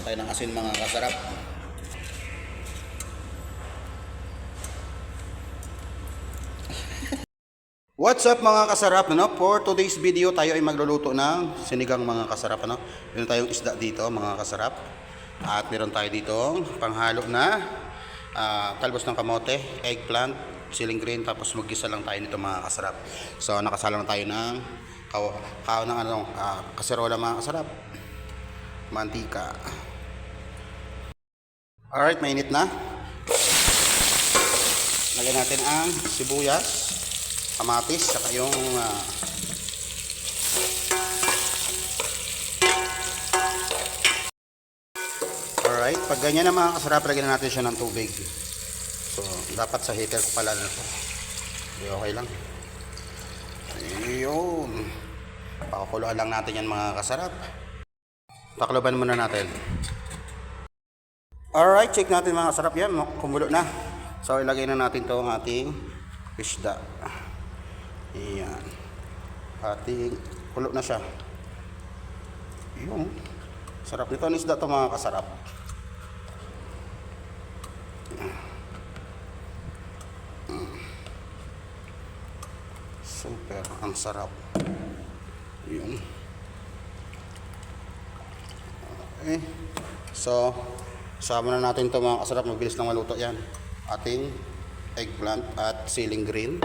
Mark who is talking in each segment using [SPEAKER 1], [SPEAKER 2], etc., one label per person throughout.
[SPEAKER 1] Patay ng asin mga kasarap. What's up mga kasarap? Ano? For today's video tayo ay magluluto ng sinigang mga kasarap. Ano? Meron tayong isda dito mga kasarap. At meron tayo dito panghalo na ah, talbos ng kamote, eggplant, siling green, tapos magkisa lang tayo nito mga kasarap. So nakasala na tayo ng kaw, kaw ng ano, ah, kaserola mga kasarap. Mantika. Alright, mainit na. Lagyan natin ang sibuyas, kamatis, saka yung ah, Alright, pag ganyan na mga kasarap, lagyan na natin siya ng tubig. So, dapat sa heater ko pala na ito. Hindi okay lang. Ayun. Pakukuluan lang natin yan mga kasarap. Takloban muna natin. Alright, check natin mga kasarap yan. Kumulo na. So, ilagay na natin to ang ating isda. Ayan. Ating kulo na siya. Yun. Sarap nito ang isda to mga kasarap. Super, ang sarap. Yun. Okay. So, sama na natin to mga kasarap. Mabilis lang maluto yan. Ating eggplant at ceiling green.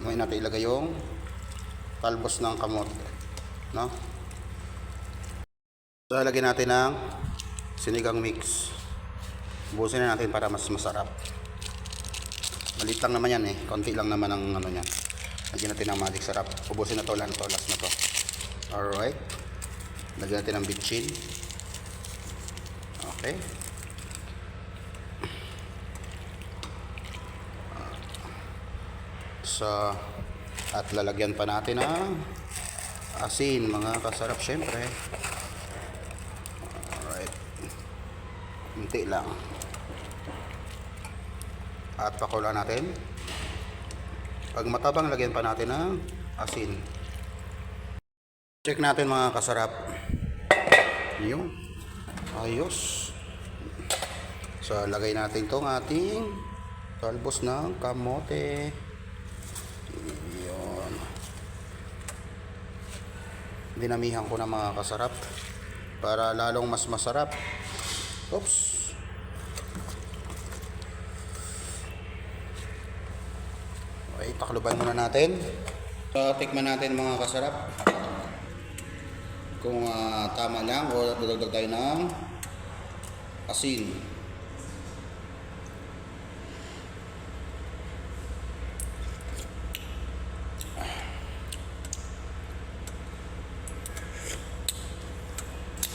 [SPEAKER 1] Ngayon natin ilagay yung talbos ng kamote. No? So, lagyan natin ng sinigang mix. Busin na natin para mas masarap. Malit lang naman yan eh. Konti lang naman ang ano niyan. Lagyan natin ng magic sarap. Ubusin na to, lang to, last na to. Alright. Lagyan natin ng bitchin. Okay. So, at lalagyan pa natin ng asin, mga kasarap syempre. Alright. Kunti lang. At pakulaan natin. Pag matabang, lagyan pa natin ng asin. Check natin mga kasarap. Yung ayos. So, lagay natin tong ating talbos ng kamote. Yun. Dinamihan ko na mga kasarap para lalong mas masarap. Oops. Okay, takluban muna natin. So, tikman natin mga kasarap. Kung ah, tama lang o dudagdag tayo ng asin.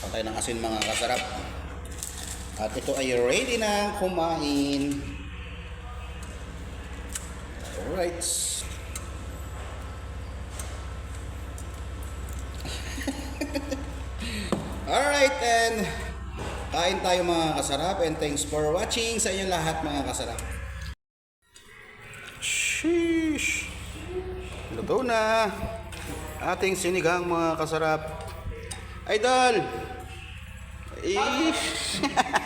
[SPEAKER 1] Patay ng asin mga kasarap. At ito ay ready na kumain. Alright. Alright, and kain tayo mga kasarap and thanks for watching sa inyong lahat mga kasarap. Sheesh! Luto na! Ating sinigang mga kasarap. Idol! Ish!